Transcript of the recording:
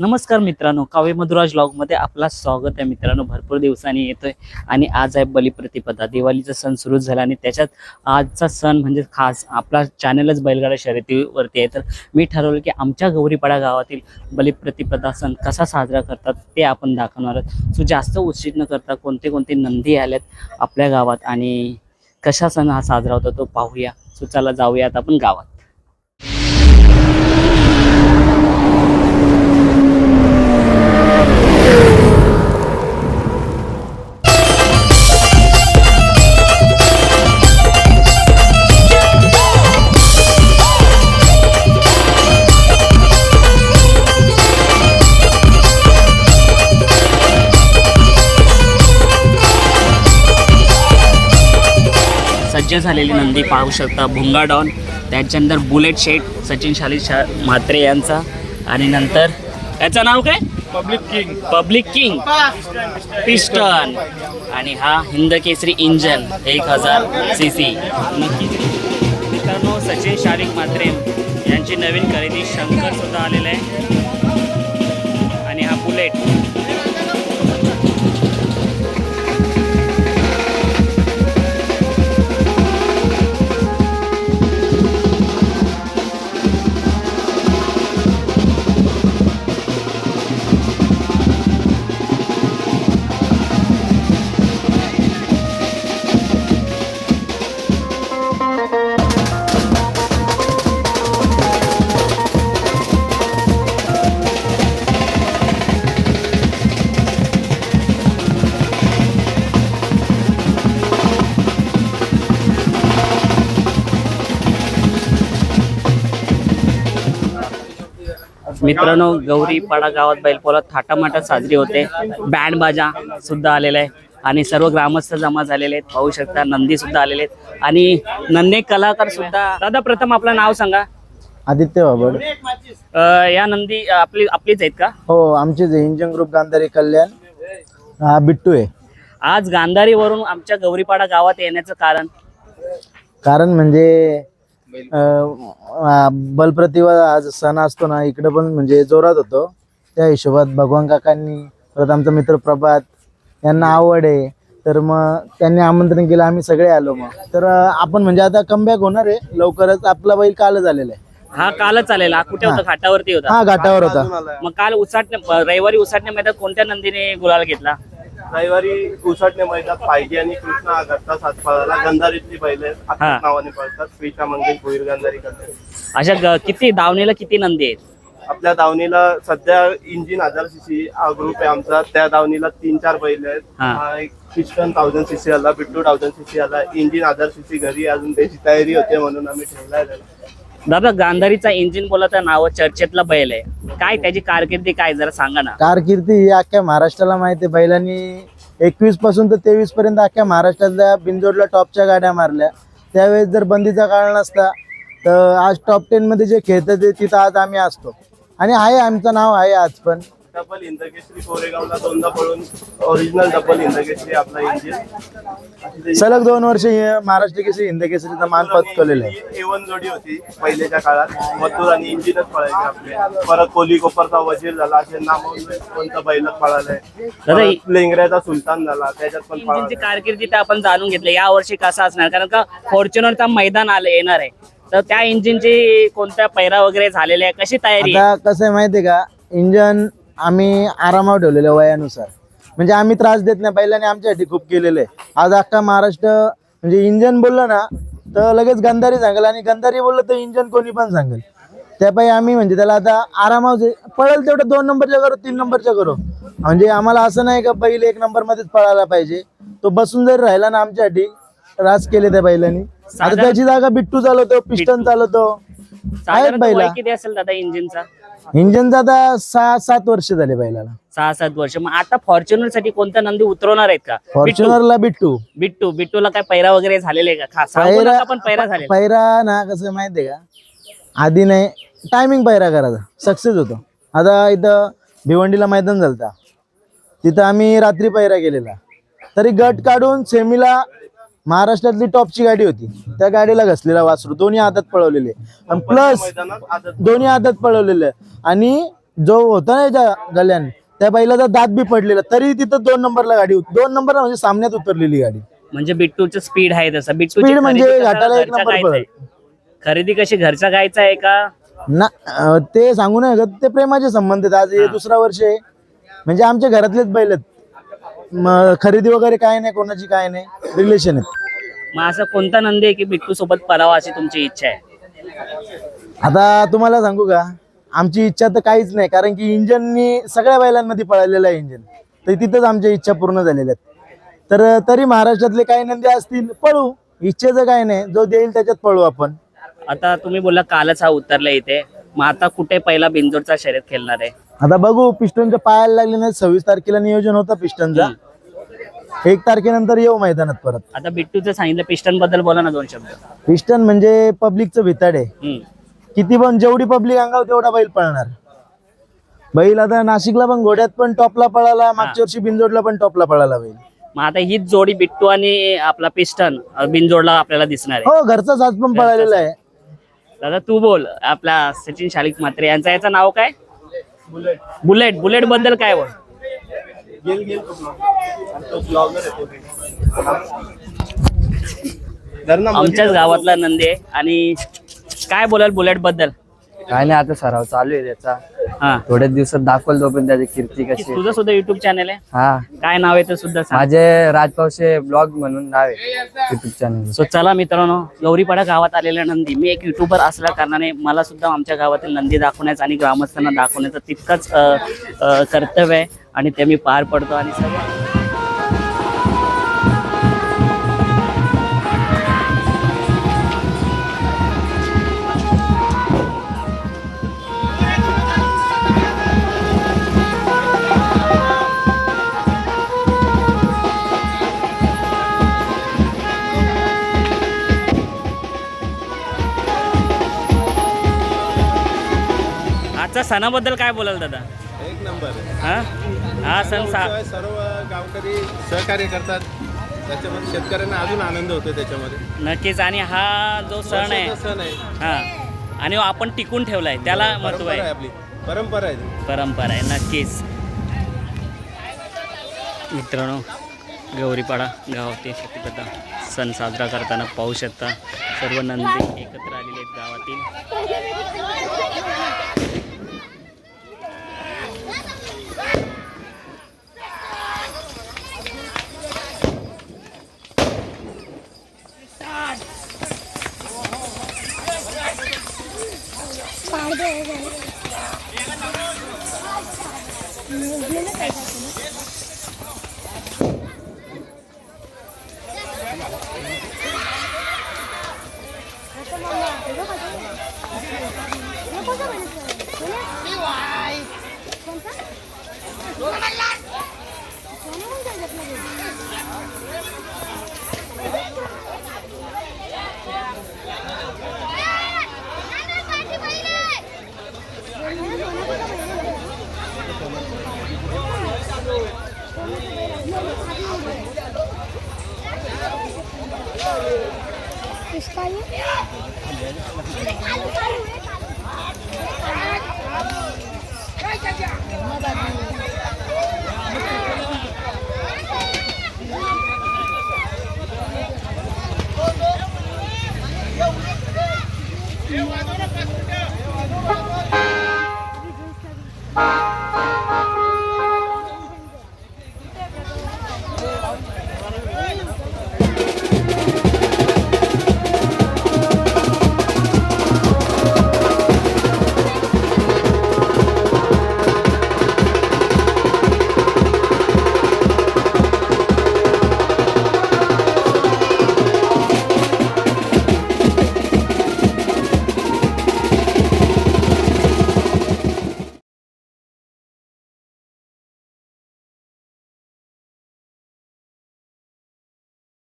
नमस्कार मित्रांनो काव्य मधुराजमध्ये आपला स्वागत आहे मित्रांनो. भरपूर दिवसांनी येतोय आणि आज आहे बलिप्रतिपदा दिवाळीचा सण सुरू झाला आणि त्याच्यात आजचा सण म्हणजे खास आपला चॅनलच बैलगाडा शर्यतीवरती आहे. तर मी ठरवलं की आमच्या गौरीपाडा गावातील बलिप्रतिपदा सण कसा साजरा करतात ते आपण दाखवणार आहोत. सो जास्त उत्सित न करता कोणते कोणते नंदी आल्यात आपल्या गावात आणि कशा सण हा साजरा होतो तो पाहूया. सो चला जाऊयात आपण गावात. सज्ज झालेली नंदी पाहू शकता. भुंगा डॉन त्याच्यानंतर बुलेट शेट सचिन शाली शा म्हात्रे यांचा. आणि नंतर याचं नाव काय? Public king. Public king. Piston. आणि हा हिंद केसरी इंजन एक हजार सी सी मित्रांनो सचिन शालिक म्हात्रे यांची नवीन खरेदी शंकर सुद्धा आलेला आहे. आणि हा बुलेट मित्रांनो गौरीपाडा गावात बैलपोळा थाटामाटात साजरी होते. बँड बाजा सुद्धा आलेला आहे. आणि सर्व ग्रामस्थ जमा झालेले आहेत. पाहू शकता नंदी सुद्धा आलेले आहेत. आणि नंदी कलाकार सुद्धा. दादा प्रथम आपलं नाव सांगा. आदित्य बाबड. अं, या नंदी आपली आपलीच आहेत का? हो आमचे जे इंजन ग्रुप गांधारी कल्याण. हा बिट्टू आहे. आज गांधारीवरून आमच्या गौरीपाडा गावात येण्याचं कारण? कारण म्हणजे बलप्रतिभा आज सण असतो ना इकडे पण म्हणजे जोरात होतो. त्या हिशोबात भगवान काकांनी परत आमचा मित्र प्रभात यांना आवड आहे. तर मग त्यांनी आमंत्रण केलं आम्ही सगळे आलो मग. तर आपण म्हणजे आता कमबॅक होणार आहे. लवकरच आपला बैल काल झालेला आहे. हा कालच आलेला हा कुठे होता? घाटावरती होता. हा घाटावर होता. मग काल उसाटण्या रविवारी उसाटण्या मैदानात कोणत्या नंदीने गुलाल घेतला? रविवारी उसटणे मैदान पाहिजे आणि कृष्णा आघातचा सातपाळाला गंधारीतली बैल हा. अशाच नावाने पळतात. श्रीचा मंगेश भोईर गंधारी करते अशा ग- किती दावणीला किती नंदी आहेत? आपल्या दावणीला सध्या इंजिन हजार सीसी ग्रुप आहे आमचा. त्या दावणीला तीन चार बैल आहेत. हा. हा एक पिस्टन थाउजंड सीसी आला बिट्टू थाउजंड सीसी आला. इंजिन हजार सीसी घरी अजून त्याची तयारी होते म्हणून आम्ही ठेवलाय त्याला. दादा गांधारीचा इंजिन बोलाचं नाव चर्चेतला बैल आहे. काय त्याची कारकिर्दी काय जरा सांगा ना. कारकिर्दी ही अख्ख्या महाराष्ट्राला माहिती आहे. बैलांनी एकवीसपासून तर तेवीस पर्यंत अख्ख्या महाराष्ट्रातल्या बिंजोडला टॉपच्या गाड्या मारल्या. त्यावेळेस जर बंदीचा काळ नसता तर आज टॉप टेन मध्ये जे खेळतात ते तिथं आज आम्ही असतो. आणि आहे आमचं नाव आहे आज पण. डबल इंदकेश्री कोरेगावला दोनदा पळून ओरिजिनल डबल इंदकेश्री आपला इंजिन. सलग दोन वर्ष हे महाराष्ट्र केसरी हिंद केसरीचा मान पत्कवलेला आहे. एवन जोडी होती पहिल्याच्या काळात. मथुर आणि इंजिनच पळायचे आपले. परत कोली कोपरचा वजीर झाला असे नाम कोणता पळालाय. दादा, परत लेंगऱ्याचा सुलतान झाला त्याच्यात पण इंजिनची कारकिर्दी तर आपण जाणून घेतलं या वर्षी कसा असणार? कारण का फॉर्च्युनरचा मैदान आलं येणार आहे. तर त्या इंजिनची कोणत्या पैरा वगैरे झालेल्या आहे कशी तयारी आहे? आता कसं आहे माहितीये का? इंजन आम्ही आरामावर ठेवलेलं आहे वयानुसार. म्हणजे आम्ही त्रास देत नाही बैलांनी आमच्यासाठी खूप केलेलं आहे. आज अख्खा महाराष्ट्र म्हणजे इंजन बोललं ना तर लगेच गंधारी सांगेल आणि गंधारी बोललं तर इंजन कोणी पण सांगेल. त्यापायी आम्ही म्हणजे त्याला आता आरामावर पळेल तेवढं दोन नंबरच्या करू तीन नंबरच्या करू. म्हणजे आम्हाला असं नाही का बैल एक नंबर मध्येच पळायला पाहिजे. तो बसून जरी राहिला ना आमच्यासाठी रास केले त्या बैलांनी. आता त्याची जागा बिट्टू चालवतो पिस्टन चालवतो. आहेत बैला. वय किती असेल दादा इंजिनचा? इंजनचा आता सहा सात वर्ष झाले बैलाला. सहा सात वर्ष. मग आता फॉर्च्युनरसाठी कोणत्या नंदी उतरवणार आहेत का? फॉर्च्युनरला बिट्टू. बिट्टू. बिट्टूला काय पैरा वगैरे झालेले का? खा सांगू पैरा नका पण पैरा झाले पैरा ना कसं माहितीये का? आधी नाही. टायमिंग पैरा करायचा. सक्सेस होतो. आता इथं भिवंडीला मैदान झालता. तिथं आम्ही रात्री पैरा केलेला. तरी गट काढून सेमीला महाराष्ट्रातली टॉपची गाडी होती. त्या गाडीला घसलेला वासरू. दोन्ही हातात पळवलेले. प्लस मैदानात आदत दोन्ही हातात पळवलेले. आणि जो होता ना याच्या गल्यान त्या बैलाचा दात बी पडलेला तरी तिथं दोन नंबरला गाडी होती. दोन नंबर म्हणजे सामन्यात उतरलेली गाडी. म्हणजे बिट्टूचं स्पीड आहे तसं. बिट्टू Speed म्हणजे घाटाला एक नंबर पळेल. खरेदी कशी घरच्या गायचा आहे का? ना अं, ते सांगू नये का ते प्रेमाचे संबंध आहेत. आज हे. दुसरा वर्ष आहे. म्हणजे आमच्या घरातलेच बैल आहेत. म, खरेदी वगैरे काय नाही कोणाची काय नाही रिलेशन आहेत. मग असं कोणता नंदी आहे की बिट्टू सोबत परावा अशी तुमची इच्छा आहे? आता तुम्हाला सांगू का आमची इच्छा तर काहीच नाही कारण की इंजननी सगळ्या बैलांमध्ये पळालेलं आहे इंजन. तर तिथंच आमच्या इच्छा पूर्ण झालेल्या आहेत. तर तरी महाराष्ट्रातले काही नंदी असतील पळू. इच्छेचं काय नाही जो देईल त्याच्यात पळू आपण. आता तुम्ही बोलला कालच हा उतरला इथे. मग आता कुठे पहिला बिंजोडचा शर्यत खेळणार आहे? आता बघू पिस्टनच्या पायाला लागले नाही सव्वीस तारखेला नियोजन होतं पिस्टनचा. एक तारखेनंतर येऊ मैदानात परत. आता बिट्टूचं सांगितलं पिस्टनबद्दल बोला ना दोन शब्द. पिस्टन म्हणजे पब्लिकचं भिताड आहे. हम्म. किती पण जेवढी पब्लिक अंगावर तेवढा बैल पळणार. बैल आता नाशिकला पण घोड्यात पण टॉपला पळाला मागच्या वर्षी बिंजोडला पण टॉपला पळाला बैल. मग आता हीच जोडी बिट्टू आणि आपला पिस्टन अ, बिनजोडला आपल्याला दिसणार आहे. हो घरचा साज पण पळालेला आहे. दादा तू बोल आपला सचिन शालिक म्हात्रे यांचा याचं नाव काय? बुलेट. बुलेट बुलेटबद्दल काय मध्ये. आमच्याच गावातला नंदी. आहे आणि काय बोलाल बुलेटबद्दल? काय नाही आता सराव चालू आहे त्याचा. हा. थोड्याच दिवसात दाखवल तो पण त्याची कीर्ती कशी आहे. तुझं सुद्धा युट्यूब चॅनल आहे? हा. काय नाव आहे ते सुद्धा सांग. माझे राजपावशे ब्लॉग म्हणून नाव आहे युट्यूब चॅनल सो चला मित्रांनो गौरीपाडा गावात आलेल्या नंदी. मी एक युट्यूबर असल्या कारणाने मला सुद्धा आमच्या गावातील नंदी दाखवण्याचं आणि ग्रामस्थांना दाखवण्याचं तितकंच अ, अ, कर्तव्य आहे आणि ते मी पार पडतो आणि सगळं आजच्या सणाबद्दल काय बोलाल दादा? एक नंबर. हा? हा सण सा सर्व गावकरी सहकार्य करतात. त्याच्यामध्ये शेतकऱ्यांना अजून आनंद होतो त्याच्यामध्ये. नक्कीच आणि हा जो सण आहे वर्षाचा सण आहे. हा. आणि आपण टिकून ठेवलाय त्याला महत्त्व परंपरा आहे आहे आपली. परंपरा आहे ती. परंपरा आहे नक्कीच. मित्रांनो गौरीपाडा गावातील शक्तिप्रथा सण साजरा करताना पाहू शकता. सर्व नंदी एकत्र आलेले आहेत गावातील. Eu adoro a Eu adoro a